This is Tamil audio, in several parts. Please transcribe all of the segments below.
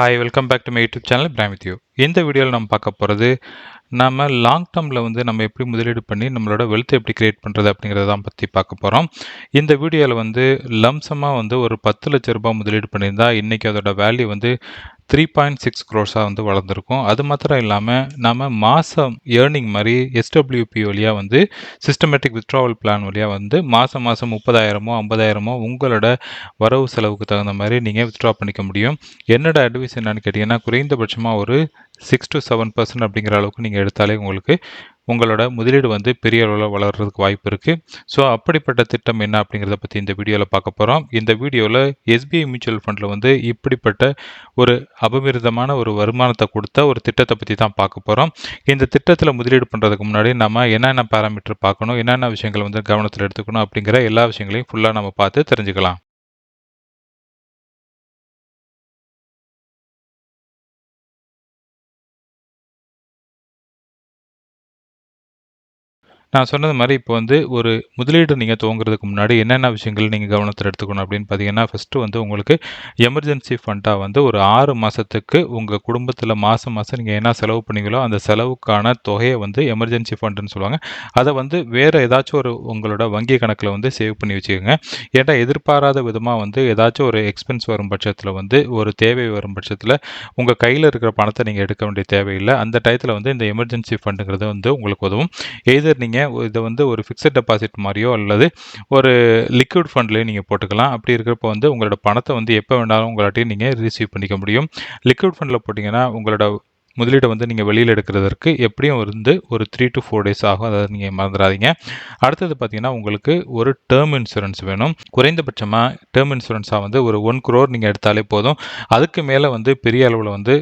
Hi, welcome back to my YouTube channel, Brian with you. இந்த வீடியோவில் நம்ம பார்க்க போகிறது நம்ம லாங் டேர்மில் வந்து நம்ம எப்படி முதலீடு பண்ணி நம்மளோட வெல்த் எப்படி கிரியேட் பண்ணுறது அப்படிங்கிறத தான் பற்றி பார்க்க போகிறோம் இந்த வீடியோவில் வந்து லம்சமாக வந்து ஒரு பத்து லட்ச ரூபாய் முதலீடு பண்ணியிருந்தா இன்றைக்கி அதோட வேல்யூ வந்து த்ரீ பாயிண்ட் சிக்ஸ் க்ரோர்ஸாக வந்து வளர்ந்துருக்கும். அது மாத்திரம் இல்லாமல் நம்ம மாதம் ஏர்னிங் மாதிரி எஸ்டபிள்யூபி வழியாக வந்து சிஸ்டமேட்டிக் வித்ட்ராவல் பிளான் வழியாக வந்து மாதம் மாதம் முப்பதாயிரமோ ஐம்பதாயிரமோ உங்களோட வரவு செலவுக்கு தகுந்த மாதிரி நீங்கள் வித்ட்ரா பண்ணிக்க முடியும். என்னோட அட்வைஸ் என்னன்னு கேட்டிங்கன்னா குறைந்தபட்சமாக ஒரு சிக்ஸ் டு செவன் பர்சன்ட் அப்படிங்கிற அளவுக்கு நீங்கள் எடுத்தாலே உங்களுக்கு உங்களோட முதலீடு வந்து பெரிய அளவில் வளர்கிறதுக்கு வாய்ப்பு இருக்குது ஸோ அப்படிப்பட்ட திட்டம் என்ன அப்படிங்கிறத பற்றி இந்த வீடியோவில் பார்க்க போகிறோம் இந்த வீடியோவில் எஸ்பிஐ மியூச்சுவல் ஃபண்டில் வந்து இப்படிப்பட்ட ஒரு அபமிருதமான ஒரு வருமானத்தை கொடுத்த ஒரு திட்டத்தை பற்றி தான் பார்க்க போகிறோம் இந்த திட்டத்தில் முதலீடு பண்ணுறதுக்கு முன்னாடி நம்ம என்னென்ன பேராமீட்டர் பார்க்கணும் என்னென்ன விஷயங்கள் வந்து கவனத்தில் எடுத்துக்கணும் அப்படிங்கிற எல்லா விஷயங்களையும் ஃபுல்லாக நம்ம பார்த்து தெரிஞ்சுக்கலாம். நான் சொன்னது மாதிரி இப்போ வந்து ஒரு முதலீடு நீங்கள் துவங்குறதுக்கு முன்னாடி என்னென்ன விஷயங்கள் நீங்கள் கவனத்தில் எடுத்துக்கணும் அப்படின்னு பார்த்தீங்கன்னா ஃபஸ்ட்டு வந்து உங்களுக்கு எமர்ஜென்சி ஃபண்டாக வந்து ஒரு ஆறு மாதத்துக்கு உங்கள் குடும்பத்தில் மாதம் மாதம் நீங்கள் என்ன செலவு பண்ணீங்களோ அந்த செலவுக்கான தொகையை வந்து எமர்ஜென்சி ஃபண்டுன்னு சொல்லுவாங்க. அதை வந்து வேறு ஏதாச்சும் ஒரு உங்களோட வங்கி கணக்கில் வந்து சேவ் பண்ணி வச்சுக்கோங்க. ஏன்னா எதிர்பாராத விதமாக வந்து ஏதாச்சும் ஒரு எக்ஸ்பென்ஸ் வரும் பட்சத்தில் வந்து ஒரு தேவை வரும் பட்சத்தில் உங்கள் கையில் இருக்கிற பணத்தை நீங்கள் எடுக்க வேண்டிய தேவையில்லை. அந்த டயத்தில் வந்து இந்த எமர்ஜென்சி ஃபண்டுங்கிறது வந்து உங்களுக்கு உதவும். எய்தர் நீங்கள் இதை வந்து ஒரு ஃபிக்ஸட் டெபாசிட் மாதிரியோ அல்லது ஒரு லிக்விட் ஃபண்ட்லேயும் நீங்கள் போட்டுக்கலாம். அப்படி இருக்கிறப்போ வந்து உங்களோட பணத்தை வந்து எப்போ வேணாலும் உங்களாட்டையும் நீங்கள் ரிசீவ் பண்ணிக்க முடியும். லிக்விட் ஃபண்டில் போட்டிங்கன்னா உங்களோட முதலீடை வந்து நீங்கள் வெளியில் எடுக்கிறதுக்கு எப்படியும் வந்து ஒரு த்ரீ டு ஃபோர் டேஸ் ஆகும். அதாவது நீங்கள் மறந்துடாதீங்க. அடுத்தது பார்த்தீங்கன்னா உங்களுக்கு ஒரு டேர்ம் இன்சூரன்ஸ் வேணும். குறைந்தபட்சமாக டேர்ம் இன்சூரன்ஸாக வந்து ஒரு ஒன் குரோர் நீங்கள் எடுத்தாலே போதும். அதுக்கு மேலே வந்து பெரிய அளவில் வந்து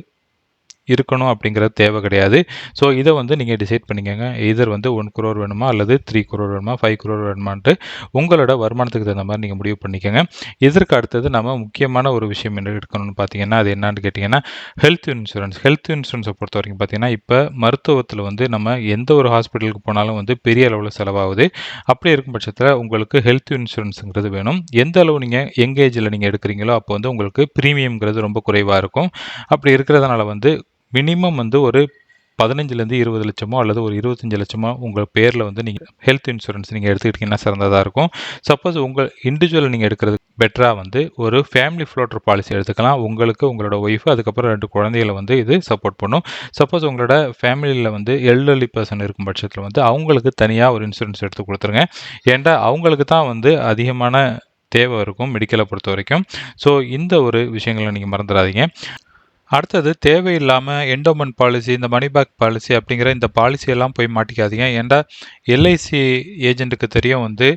இருக்கணும் அப்படிங்கிறது தேவை கிடையாது. ஸோ இதை வந்து நீங்கள் டிசைட் பண்ணிக்கோங்க. இதர் வந்து ஒன் குரோர் வேணுமா அல்லது த்ரீ குரோர் வேணுமா ஃபைவ் குரோர் வேணுமான்ட்டு உங்களோட வருமானத்துக்கு தகுந்த மாதிரி நீங்கள் முடிவு பண்ணிக்கோங்க. இதற்கு அடுத்தது நம்ம முக்கியமான ஒரு விஷயம் என்ன எடுக்கணும்னு பார்த்தீங்கன்னா அது என்னன்னு கேட்டிங்கன்னா ஹெல்த் இன்சூரன்ஸ் ஹெல்த் இன்சூரன்ஸை பொறுத்த வரைக்கும் பார்த்தீங்கன்னா இப்போ மருத்துவத்தில் வந்து நம்ம எந்த ஒரு ஹாஸ்பிட்டலுக்கு போனாலும் வந்து பெரிய அளவில் செலவாகுது. அப்படி இருக்கும் பட்சத்தில் உங்களுக்கு ஹெல்த் இன்சூரன்ஸுங்கிறது வேணும். எந்த அளவு நீங்கள் எங்கேஜில் நீங்கள் எடுக்கிறீங்களோ அப்போ வந்து உங்களுக்கு ப்ரீமியம்ங்கிறது ரொம்ப குறைவாக இருக்கும். அப்படி இருக்கிறதுனால வந்து மினிமம் வந்து ஒரு பதினஞ்சுலேருந்து இருபது லட்சமோ அல்லது ஒரு இருபத்தஞ்சி லட்சமோ உங்கள் பேரில் வந்து நீங்கள் ஹெல்த் இன்சூரன்ஸ் நீங்கள் எடுத்துக்கிட்டிங்கன்னா சிறந்ததாக இருக்கும். சப்போஸ் உங்கள் இண்டிவிஜுவல் நீங்கள் எடுக்கிறது பெட்டராக வந்து ஒரு ஃபேமிலி ஃப்ளோட்டர் பாலிசி எடுத்துக்கலாம். உங்களுக்கு உங்களோட ஒய்ஃப் அதுக்கப்புறம் ரெண்டு குழந்தைகளை வந்து இது சப்போர்ட் பண்ணும். சப்போஸ் உங்களோட ஃபேமிலியில் வந்து எல்டர்லி பர்சன் இருக்கும் பட்சத்தில் வந்து அவங்களுக்கு தனியாக ஒரு இன்சூரன்ஸ் எடுத்து கொடுத்துருங்க. ஏன்டா அவங்களுக்கு தான் வந்து அதிகமான தேவை இருக்கும் மெடிக்கலை பொறுத்த வரைக்கும். ஸோ இந்த ஒரு விஷயங்களை நீங்கள் மறந்துடாதீங்க. அடுத்தது தேவையில்லாமல் என்டோமெண்ட் பாலிசி இந்த மணி பேக் பாலிசி அப்படிங்கிற இந்த பாலிசியெல்லாம் போய் மாட்டிக்காதீங்க. ஏன்டா எல்ஐசி ஏஜெண்ட்டுக்கு தெரியும் வந்து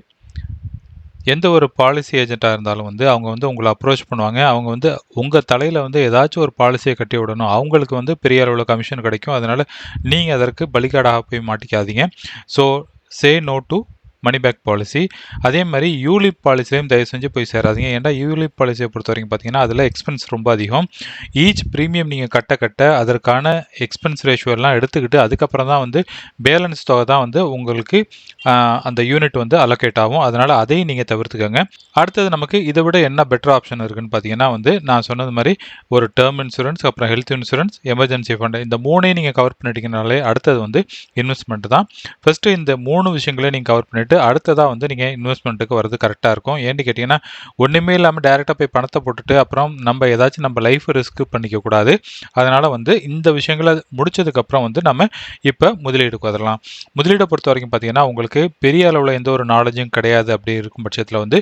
எந்த ஒரு பாலிசி ஏஜெண்ட்டாக இருந்தாலும் வந்து அவங்க வந்து உங்களை அப்ரோச் பண்ணுவாங்க. அவங்க வந்து உங்கள் தலையில் வந்து ஏதாச்சும் ஒரு பாலிசியை கட்டி விடணும். அவங்களுக்கு வந்து பெரிய அளவில் கமிஷன் கிடைக்கும். அதனால் நீங்கள் அதற்கு பலிகாடாக போய் மாட்டிக்காதீங்க. So say no to money back policy அதே மாதிரி யூலிப் பாலிசிலையும் தயவு செஞ்சு போய் சேராதீங்க. ஏன்னா யூலிப் பாலிசியை பொறுத்த வரைக்கும் பார்த்தீங்கன்னா அதில் எக்ஸ்பென்ஸ் ரொம்ப அதிகம். ஈச் ப்ரீமியம் நீங்கள் கட்ட கட்ட அதற்கான எக்ஸ்பென்ஸ் ரேஷியோ எல்லாம் எடுத்துக்கிட்டு அதுக்கப்புறம் தான் வந்து பேலன்ஸ் தொகை தான் வந்து உங்களுக்கு அந்த யூனிட் வந்து அலோகேட் ஆகும். அதனால் அதையும் நீங்கள் தவிர்த்துக்கோங்க. அடுத்தது நமக்கு இதை விட என்ன பெட்டர் ஆப்ஷன் இருக்குன்னு பார்த்தீங்கன்னா வந்து நான் சொன்னது மாதிரி ஒரு டேர்ம் இன்சூரன்ஸ் அப்புறம் ஹெல்த் இன்சூரன்ஸ் எமர்ஜென்சி ஃபண்ட் இந்த மூணையும் நீங்கள் கவர் பண்ணிட்டீங்கனாலே அடுத்தது வந்து இன்வெஸ்ட்மெண்ட் தான். ஃபஸ்ட்டு இந்த மூணு விஷயங்களையும் நீங்கள் கவர் பண்ணிவிட்டு பண்ணிவிட்டு அடுத்ததாக வந்து நீங்கள் இன்வெஸ்ட்மெண்ட்டுக்கு வரது கரெக்டாக இருக்கும். ஏன்னு கேட்டிங்கன்னா ஒன்றுமே இல்லாமல் டேரெக்டாக போய் பணத்தை போட்டுட்டு அப்புறம் நம்ம ஏதாச்சும் நம்ம லைஃப் ரிஸ்க் பண்ணிக்கக்கூடாது அதனால் வந்து இந்த விஷயங்களை முடிச்சதுக்கப்புறம் வந்து நம்ம இப்போ முதலீடுக்கு வரலாம். முதலீடை பொறுத்த வரைக்கும் பார்த்தீங்கன்னா உங்களுக்கு பெரிய அளவில் எந்த ஒரு நாலேஜும் கிடையாது அப்படி இருக்கும் பட்சத்தில் வந்து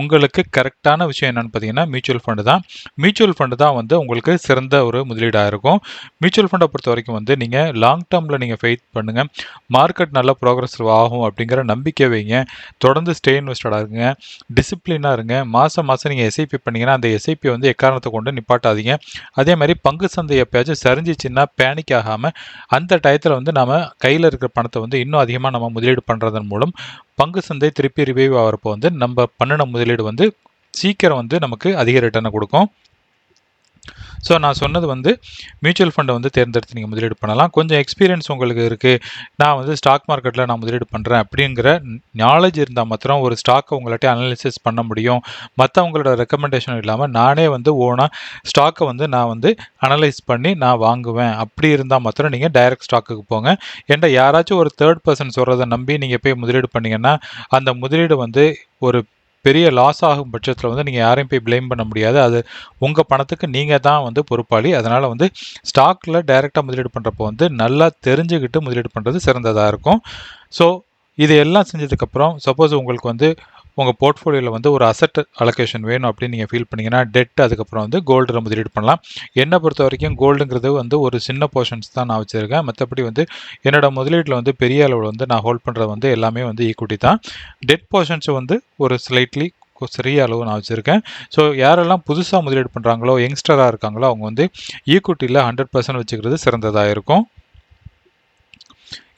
உங்களுக்கு கரெக்டான விஷயம் என்னென்னு பார்த்தீங்கன்னா மியூச்சுவல் ஃபண்டு தான். மியூச்சுவல் ஃபண்டு தான் வந்து உங்களுக்கு சிறந்த ஒரு முதலீடாக இருக்கும். மியூச்சுவல் ஃபண்டை பொறுத்த வரைக்கும் வந்து நீங்கள் லாங் டேர்மில் நீங்கள் ஃபெய்த் பண்ணுங்கள் மார்க்கெட் நல்ல ப்ரோக்ரஸ் ஆகும் அப்படிங்கிற நம்பிக்கை வைங்க. தொடர்ந்து ஸ்டே இன்வெஸ்டடாக இருங்க. டிசிப்ளினாக இருங்க. மாதம் மாதம் நீங்கள் எஸ்ஐபி பண்ணிங்கன்னா அந்த எஸ்ஐபி வந்து எக்காரணத்தை கொண்டு நிப்பாட்டாதீங்க. அதே மாதிரி பங்கு சந்தை எப்பயாச்சும் சரிஞ்சிச்சின்னா பேனிக் ஆகாமல் அந்த டயத்தில் வந்து நம்ம கையில் இருக்கிற பணத்தை வந்து இன்னும் அதிகமாக நம்ம முதலீடு பண்ணுறதன் மூலம் பங்கு சந்தை திருப்பி ரிவைவ் ஆகிறப்போ வந்து நம்ம பண்ணின முதலீடு வந்து சீக்கிரம் வந்து நமக்கு அதிக ரிட்டர்னை கொடுக்கும். ஸோ நான் சொன்னது வந்து மியூச்சுவல் ஃபண்டை வந்து தேர்ந்தெடுத்து நீங்கள் முதலீடு பண்ணலாம். கொஞ்சம் எக்ஸ்பீரியன்ஸ் உங்களுக்கு இருக்குது நான் வந்து ஸ்டாக் மார்க்கெட்டில் நான் முதலீடு பண்ணுறேன் அப்படிங்கிற நாலேஜ் இருந்தால் மாத்திரம் ஒரு ஸ்டாக்கை உங்கள்கிட்ட அனலிசிஸ் பண்ண முடியும். மற்றவங்களோட ரெக்கமெண்டேஷன் இல்லாமல் நானே வந்து ஓனாக ஸ்டாக்கை வந்து நான் வந்து அனலைஸ் பண்ணி நான் வாங்குவேன். அப்படி இருந்தால் மாத்திரம் நீங்கள் டைரக்ட் ஸ்டாக்குக்கு போங்க. ஏன்டா யாராச்சும் ஒரு தேர்ட் பர்சன் சொல்கிறத நம்பி நீங்கள் போய் முதலீடு பண்ணீங்கன்னா அந்த முதலீடு வந்து ஒரு பெரிய லாஸ் ஆகும் பட்சத்தில் வந்து நீங்கள் யாரையும் போய் ப்ளேம் பண்ண முடியாது. அது உங்கள் பணத்துக்கு நீங்கள் தான் வந்து பொறுப்பாளி. அதனால் வந்து ஸ்டாக்கில் டைரெக்டாக முதலீடு பண்ணுறப்போ வந்து நல்லா தெரிஞ்சுக்கிட்டு முதலீடு பண்ணுறது சிறந்ததாக இருக்கும். ஸோ இது எல்லாம் செஞ்சதுக்கப்புறம் சப்போஸ் உங்களுக்கு வந்து உங்கள் போர்ட்ஃபோலியோவில் வந்து ஒரு அசட் அலோகேஷன் வேணும் அப்படின்னு நீங்கள் ஃபீல் பண்ணிங்கன்னா டெட் அதுக்கப்புறம் வந்து கோல்டில் முதலீடு பண்ணலாம். என்னை பொறுத்த வரைக்கும் கோல்டுங்கிறது வந்து ஒரு சின்ன போர்ஷன்ஸ் தான் நான் வச்சுருக்கேன். மற்றபடி வந்து என்னோட முதலீட்டில் வந்து பெரிய அளவில் வந்து நான் ஹோல்ட் பண்ணுறது வந்து எல்லாமே வந்து ஈக்குவிட்டி தான். டெட் போர்ஷன்ஸ் வந்து ஒரு ஸ்லைட்லி சிறிய அளவு நான் வச்சுருக்கேன். ஸோ யாரெல்லாம் புதுசாக முதலீடு பண்ணுறாங்களோ யங்ஸ்டராக இருக்காங்களோ அவங்க வந்து ஈக்குவிட்டியில் ஹண்ட்ரட் பர்சன்ட் வச்சுக்கிறது சிறந்ததாக இருக்கும்.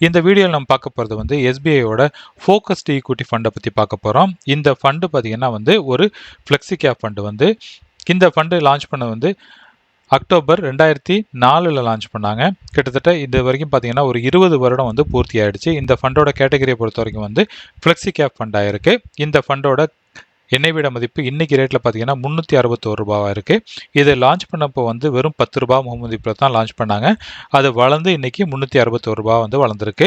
இந்த வீடியோவில் நம்ம பார்க்க போகிறது வந்து எஸ்பிஐயோட ஃபோக்கஸ்டு ஈக்விட்டி ஃபண்டை பற்றி பார்க்க போகிறோம் இந்த ஃபண்டு பார்த்திங்கன்னா வந்து ஒரு ஃப்ளெக்ஸி கேப் ஃபண்டு வந்து இந்த ஃபண்டு லான்ச் பண்ண வந்து அக்டோபர் ரெண்டாயிரத்தி நாலில் லான்ச் பண்ணாங்க. கிட்டத்தட்ட இது வரைக்கும் பார்த்தீங்கன்னா ஒரு இருபது வருடம் வந்து பூர்த்தி ஆயிடுச்சு. இந்த ஃபண்டோட கேட்டகரியை பொறுத்த வரைக்கும் வந்து ஃப்ளெக்ஸி கேப் ஃபண்ட் இருக்குது இந்த ஃபண்டோட எண்ணெய் விட மதிப்பு இன்றைக்கி ரேட்டில் பார்த்தீங்கன்னா முந்நூற்றி அறுபத்தோரு ரூபாவாக இருக்குது இது லான்ச் பண்ணப்போ வந்து வெறும் பத்து ரூபா முகமதிப்பில் தான் லான்ச் பண்ணாங்க. அது வளர்ந்து இன்னைக்கு முந்நூற்றி அறுபத்தோரு ரூபா வந்து வளர்ந்துருக்கு.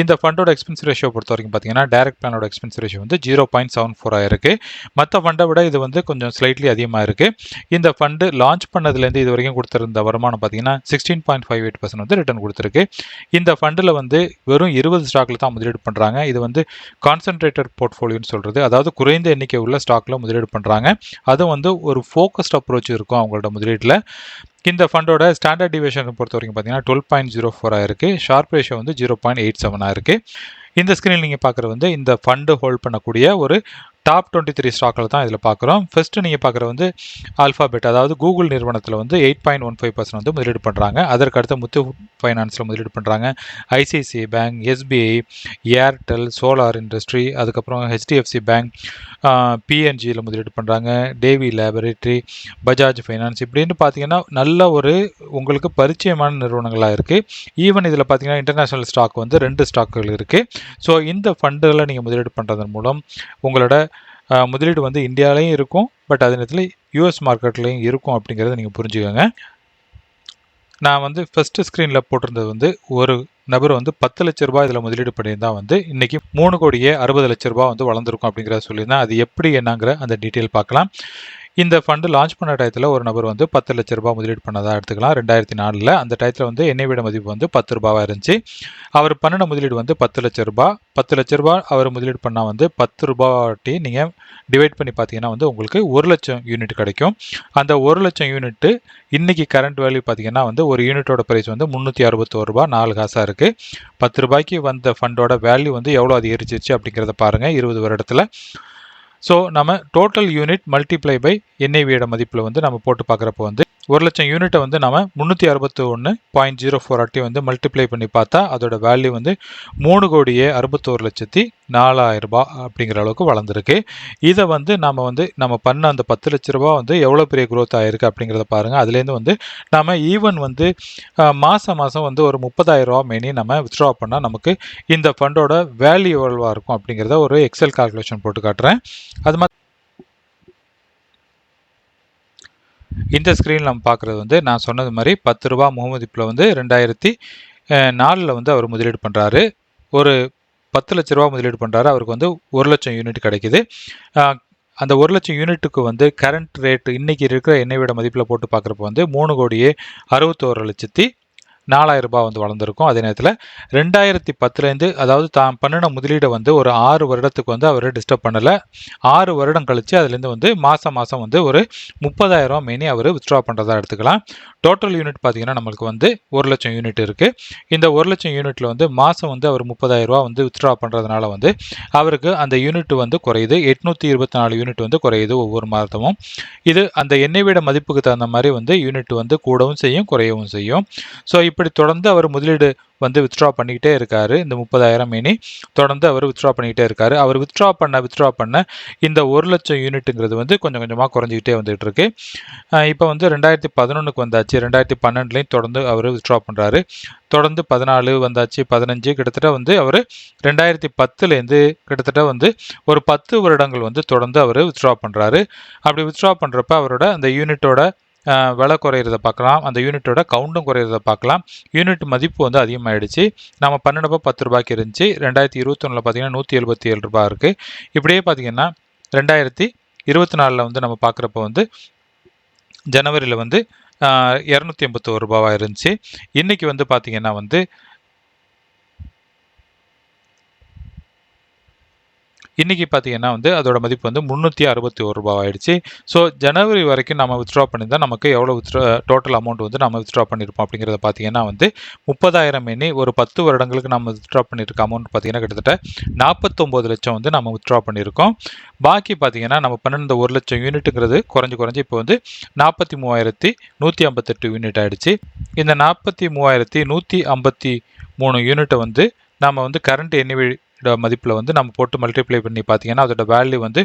இந்த ஃபண்டோட எக்ஸ்பென்ஸ் ரேஷியோ பொறுத்த வரைக்கும் பார்த்தீங்கன்னா டேரக்ட் பிளானோட எக்ஸ்பென்ஸ் ரேஷியோ வந்து ஜீரோ பாயிண்ட் செவன் ஃபோர் ஆயிருக்கு மற்ற ஃபண்டை விட இது வந்து கொஞ்சம் ஸ்லைட்லி அதிகமாக இருக்குது இந்த ஃபண்டு லான்ச் பண்ணதுலேருந்து இது வரைக்கும் கொடுத்துருந்த வருமானம் பார்த்தீங்கன்னா sixteen point five eight percent வந்து ரிட்டர்ன் கொடுத்துருக்கு. இந்த ஃபண்டில் வந்து வெறும் இருபது ஸ்டாக்கில் தான் முதலீடு பண்ணுறாங்க இது வந்து கான்சன்ட்ரேட்டட் போர்ட்ஃபோலியோன்னு சொல்கிறது அதாவது குறைந்த எண்ணிக்கை உள்ள ஸ்டாக்கில் முதலீடு பண்ணுறாங்க அதுவும் வந்து ஒரு ஃபோக்கஸ்ட் அப்ரோச் இருக்கும் அவங்களோட முதலீட்டில். இந்த ஃபண்டோட ஸ்டாண்டர்ட் டிவிஷன் பொறுத்த வரைக்கும் பார்த்தீங்கன்னா டுவெல் பாயிண்ட் ஜீரோ oh ஃபோராக இருக்குது ஷார்ப் ரேஷியோ வந்து ஜீரோ பாயிண்ட் எயிட் செவனாக இருக்குது இந்த ஸ்க்ரீனில் நீங்கள் பார்க்குறது வந்து இந்த ஃபண்டு ஹோல்ட் பண்ணக்கூடிய ஒரு டாப் டுவெண்ட்டி த்ரீ ஸ்டாக்கில் தான் இதில் பார்க்குறோம் ஃபஸ்ட்டு நீங்கள் பார்க்குற வந்து ஆல்ஃபாபெட் அதாவது கூகுள் நிறுவனத்தில் வந்து eight point one five percent வந்து முதலீடு பண்ணுறாங்க அதற்கு அடுத்து முத்து ஃபைனான்ஸில் முதலீடு பண்ணுறாங்க ICICI bank SBI Airtel solar industry அதுக்கப்புறம் ஹெச்டிஎஃப்சி பேங்க் பிஎன்ஜியில் முதலீடு பண்ணுறாங்க டேவி லேபரேட்டரி பஜாஜ் ஃபைனான்ஸ் இப்படின்னு பார்த்தீங்கன்னா நல்ல நல்ல ஒரு உங்களுக்கு பரிச்சயமான நிறுவனங்களாக இருக்குது ஈவன் இதில் பார்த்தீங்கன்னா இன்டர்நேஷ்னல் ஸ்டாக் வந்து ரெண்டு ஸ்டாக்குகள் இருக்குது ஸோ இந்த ஃபண்டுகளை நீங்கள் முதலீடு பண்ணுறதன் மூலம் உங்களோட முதலீடு வந்து இந்தியாவிலையும் இருக்கும். பட் அதே நேரத்தில் யூஎஸ் மார்க்கெட்லேயும் இருக்கும் அப்படிங்கிறத நீங்கள் புரிஞ்சுக்கோங்க. நான் வந்து ஃபஸ்ட்டு ஸ்க்ரீனில் போட்டிருந்தது வந்து ஒரு நபர் வந்து பத்து லட்ச ரூபாய் இதில் முதலீடு பண்ணியிருந்தால் வந்து இன்றைக்கி மூணு கோடியே அறுபது லட்ச ரூபாய் வந்து வளர்ந்துருக்கும் அப்படிங்கிறத சொல்லியிருந்தேன் அது எப்படி என்னங்கிற அந்த டீட்டெயில் பார்க்கலாம். இந்த ஃபண்டு லான்ச் பண்ண டயத்தில் ஒரு நபர் வந்து பத்து லட்ச ரூபாய் முதலீடு பண்ணதாக எடுத்துக்கலாம். ரெண்டாயிரத்தி நாலில் அந்த டயத்தில் வந்து எண்ணெய் விட மதிப்பு வந்து பத்து ரூபாவாக இருந்துச்சு. அவர் பண்ணின முதலீடு வந்து பத்து லட்ச ரூபாய். பத்து லட்ச ரூபாய் அவர் முதலீடு பண்ணால் வந்து பத்து ரூபாட்டி நீங்கள் டிவைட் பண்ணி பார்த்தீங்கன்னா வந்து உங்களுக்கு ஒரு லட்சம் யூனிட் கிடைக்கும். அந்த ஒரு லட்சம் யூனிட்டு இன்றைக்கி கரண்ட் வேல்யூ பார்த்தீங்கன்னா வந்து ஒரு யூனிட்டோட ப்ரைஸ் வந்து முந்நூற்றி அறுபத்தோரு ரூபா நாலு காசாக இருக்குது பத்து ரூபாய்க்கு வந்த ஃபண்டோட வேல்யூ வந்து எவ்வளோ அதிகரிச்சிருச்சு அப்படிங்கிறத பாருங்கள் இருபது வருடத்தில் ஸோ நம்ம டோட்டல் யூனிட் மல்டிப்ளை பை என்ஐவியோட மதிப்பில் வந்து நம்ம போட்டு பார்க்குறப்போ வந்து ஒரு லட்சம் யூனிட்டை வந்து நம்ம முந்நூற்றி அறுபத்தி ஒன்று பாயிண்ட் ஜீரோ ஃபோர் ஆட்டி வந்து மல்டிப்ளை பண்ணி பார்த்தா அதோட வேல்யூ வந்து மூணு கோடியே அறுபத்தோரு லட்சத்தி நாலாயிரம் ரூபாய் அப்படிங்கிற அளவுக்கு வளர்ந்துருக்கு. இதை வந்து நம்ம வந்து நம்ம பண்ண அந்த பத்து லட்ச ரூபா வந்து எவ்வளோ பெரிய க்ரோத் ஆகிருக்கு அப்படிங்கிறத பாருங்கள் அதுலேருந்து வந்து நம்ம ஈவன் வந்து மாதம் மாதம் வந்து ஒரு முப்பதாயிரம் ரூபா மெனி நம்ம வித்ட்ரா பண்ணால் நமக்கு இந்த ஃபண்டோட வேல்யூ எவ்வளவாக இருக்கும் அப்படிங்கிறத ஒரு எக்ஸல் கால்குலேஷன் போட்டு காட்டுறேன். அது மாதிரி இந்த ஸ்க்ரீனில் நம்ம பார்க்குறது வந்து நான் சொன்னது மாதிரி பத்து ரூபா முகமதிப்பில் வந்து ரெண்டாயிரத்தி நாலில் வந்து அவர் முதலீடு பண்ணுறாரு ஒரு பத்து லட்ச ரூபா முதலீடு பண்ணுறாரு அவருக்கு வந்து ஒரு லட்சம் யூனிட் கிடைக்குது. அந்த ஒரு லட்சம் யூனிட்டுக்கு வந்து கரண்ட் ரேட்டு இன்றைக்கி இருக்கிற எண்ணெய் விட மதிப்பில் போட்டு பார்க்குறப்ப வந்து மூணு கோடியே அறுபத்தோரு லட்சத்தி நாலாயிரம் ரூபாய் வந்து வளர்ந்துருக்கும். அதே நேரத்தில் ரெண்டாயிரத்தி பத்துலேருந்து அதாவது தான் பண்ணின முதலீடை வந்து ஒரு ஆறு வருடத்துக்கு வந்து அவர் டிஸ்டர்ப் பண்ணலை. ஆறு வருடம் கழித்து அதுலேருந்து வந்து மாதம் மாதம் வந்து ஒரு முப்பதாயிரம் மெனி அவர் வித்ட்ரா பண்ணுறதா எடுத்துக்கலாம். டோட்டல் யூனிட் பார்த்தீங்கன்னா நம்மளுக்கு வந்து ஒரு லட்சம் யூனிட் இருக்குது இந்த ஒரு லட்சம் யூனிட்டில் வந்து மாதம் வந்து அவர் முப்பதாயிரம் ரூபா வந்து வித்ட்ரா பண்ணுறதுனால வந்து அவருக்கு அந்த யூனிட் வந்து குறையுது. எட்நூற்றி இருபத்தி நாலு யூனிட் வந்து குறையுது ஒவ்வொரு மாதமும். இது அந்த எண்ணெய் விட மதிப்புக்கு தகுந்த மாதிரி வந்து யூனிட் வந்து கூடவும் செய்யும் குறையவும் செய்யும். ஸோ இப்போ இப்படி தொடர்ந்து அவர் முதலீடு வந்து வித்ட்ரா பண்ணிக்கிட்டே இருக்காரு. இந்த முப்பதாயிரம் இனி தொடர்ந்து அவர் வித்ட்ரா பண்ணிக்கிட்டே இருக்காரு. அவர் வித்ட்ரா பண்ண வித்ட்ரா பண்ண இந்த ஒரு லட்சம் யூனிட்டுங்கிறது வந்து கொஞ்சம் கொஞ்சமாக குறைஞ்சிக்கிட்டே வந்துகிட்டு இருக்கு. இப்போ வந்து ரெண்டாயிரத்தி பதினொன்றுக்கு வந்தாச்சு. ரெண்டாயிரத்தி பன்னெண்டுலையும் தொடர்ந்து அவர் வித்ட்ரா பண்ணுறாரு தொடர்ந்து பதினாலு வந்தாச்சு. பதினஞ்சு கிட்டத்தட்ட வந்து அவர் ரெண்டாயிரத்தி பத்துலேருந்து கிட்டத்தட்ட வந்து ஒரு பத்து வருடங்கள் வந்து தொடர்ந்து அவர் வித்ட்ரா பண்ணுறாரு அப்படி வித்ட்ரா பண்ணுறப்ப அவரோட அந்த யூனிட்டோட விலை குறையிறத பார்க்கலாம். அந்த யூனிட்டோட கவுண்டும் குறையிறத பார்க்கலாம். யூனிட் மதிப்பு வந்து அதிகமாகிடுச்சு நம்ம பன்னெண்டு பத்து ரூபாய்க்கு இருந்துச்சு. ரெண்டாயிரத்தி இருபத்தொன்னில் பார்த்தீங்கன்னா நூற்றி எழுபத்தி ஏழு ரூபாய் இருக்குது இப்படியே பார்த்தீங்கன்னா ரெண்டாயிரத்தி இருபத்தி நாலில் வந்து நம்ம பார்க்குறப்ப வந்து ஜனவரியில் வந்து இரநூத்தி எண்பத்தோரு ரூபாவாக இருந்துச்சு. இன்றைக்கி வந்து பார்த்திங்கன்னா வந்து இன்றைக்கி பார்த்தீங்கன்னா வந்து அதோட மதிப்பு வந்து முந்நூற்றி அறுபத்தி ஒரு ரூபா ஆயிடுச்சு. ஸோ ஜனவரி வரைக்கும் நம்ம வித்ட்ரா பண்ணியிருந்தால் நமக்கு எவ்வளோ வித்ட்ரா டோட்டல் அமௌண்ட் வந்து நம்ம வித்ட்ரா பண்ணியிருப்போம் அப்படிங்கிறத பார்த்தீங்கன்னா வந்து முப்பதாயிரம் எண்ணி ஒரு பத்து வருடங்களுக்கு நம்ம வித்ட்ரா பண்ணியிருக்க அமௌண்ட் பார்த்தீங்கன்னா கிட்டத்தட்ட நாற்பத்தொம்போது லட்சம் வந்து நம்ம வித்ட்ரா பண்ணியிருக்கோம். பாக்கி பார்த்தீங்கன்னா நம்ம பண்ணிருந்த ஒரு லட்சம் யூனிட்டுங்கிறது குறைஞ்சி குறைஞ்சி இப்போ வந்து நாற்பத்தி மூவாயிரத்தி நூற்றி ஐம்பத்தெட்டு யூனிட் ஆகிடுச்சு இந்த நாற்பத்தி மூவாயிரத்தி நூற்றி ஐம்பத்தி மூணு யூனிட்டை வந்து நாம் வந்து கரண்ட் எண்ணி மதிப்பில் வந்து நம்ம போட்டு மல்டிப்ளை பண்ணி பார்த்தீங்கன்னா அதோட வேல்யூ வந்து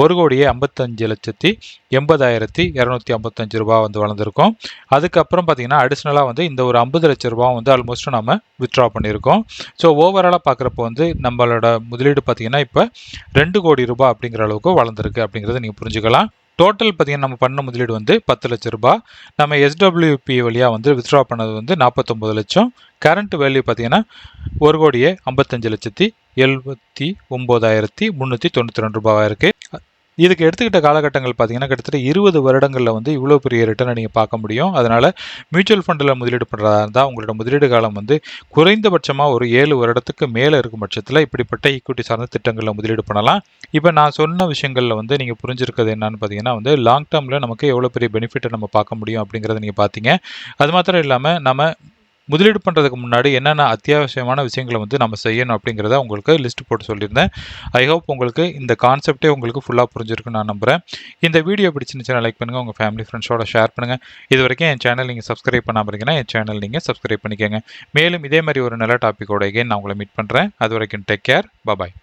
ஒரு கோடியே ஐம்பத்தஞ்சு லட்சத்தி எண்பதாயிரத்தி இரநூத்தி ஐம்பத்தஞ்சு ரூபா வந்து வளர்ந்துருக்கும். அதுக்கப்புறம் பார்த்தீங்கன்னா அடிஷ்னலாக வந்து இந்த ஒரு ஐம்பது லட்ச ரூபா வந்து ஆல்மோஸ்ட் நம்ம வித்ட்ரா பண்ணியிருக்கோம். ஸோ ஓவராலாக பார்க்குறப்போ வந்து நம்மளோட முதலீடு பார்த்தீங்கன்னா இப்போ ரெண்டு கோடி ரூபாய் அப்படிங்கிற அளவுக்கு வளர்ந்துருக்கு அப்படிங்கிறத நீங்கள் புரிஞ்சுக்கலாம். டோட்டல் பார்த்தீங்கன்னா நம்ம பண்ண முதலீடு வந்து பத்து லட்ச ரூபாய் நம்ம எஸ்டபிள்யூபி வழியாக வந்து வித்ட்ரா பண்ணது வந்து நாற்பத்தொம்பது லட்சம். கரண்ட் வேல்யூ பார்த்தீங்கன்னா ஒரு கோடியே ஐம்பத்தஞ்சு லட்சத்தி எழுபத்தி ஒம்பதாயிரத்தி முந்நூற்றி தொண்ணூற்றி ரெண்டு ரூபாவாக இருக்குது இதுக்கு எடுத்துக்கிட்ட காலகட்டங்கள் பார்த்தீங்கன்னா கிட்டத்தட்ட இருபது வருடங்களில் வந்து இவ்வளோ பெரிய ரிட்டர்னை நீங்கள் பார்க்க முடியும். அதனால் மியூச்சுவல் ஃபண்டில் முதலீடு பண்ணுறதா இருந்தால் உங்களோட முதலீடு காலம் வந்து குறைந்தபட்சமாக ஒரு ஏழு வருடத்துக்கு மேலே இருக்கும் பட்சத்தில் இப்படிப்பட்ட ஈக்குவிட்டி சார்ந்த திட்டங்களில் முதலீடு பண்ணலாம். இப்போ நான் சொன்ன விஷயங்களில் வந்து நீங்கள் புரிஞ்சிருக்கிறது என்னன்னு பார்த்தீங்கன்னா வந்து லாங் டேர்மில் நமக்கு எவ்வளோ பெரிய பெனிஃபிட்டை நம்ம பார்க்க முடியும் அப்படிங்கிறத நீங்கள் பார்த்தீங்க அது மாத்திரம் இல்லாமல் நம்ம முதலீடு பண்ணுறதுக்கு முன்னாடி என்னென்ன அத்தியாவசியமான விஷயங்களை வந்து நம்ம செய்யணும் அப்படிங்கிறத உங்களுக்கு லிஸ்ட் போட்டு சொல்லியிருந்தேன். ஐ ஹோப் உங்களுக்கு இந்த கான்செப்டே உங்களுக்கு ஃபுல்லாக புரிஞ்சிருக்குன்னு நான் நம்புகிறேன் இந்த வீடியோ பிடிச்சிருந்துச்சுன்னா லைக் பண்ணுங்கள் உங்கள் ஃபேமிலி ஃப்ரெண்ட்ஸோட ஷேர் பண்ணுங்கள் இது வரைக்கும் என் சேனல் நீங்கள் சப்ஸ்கிரைப் பண்ணாமல் இருக்கீங்கன்னா என் சேனல் நீங்கள் சப்ஸ்கிரைப் பண்ணிக்கோங்க. மேலும் இதே மாதிரி ஒரு நல்ல டாப்பிக்கோட எகைன் நான் உங்களை மீட் பண்ணுறேன் அது வரைக்கும் டேக் கேர் பாய்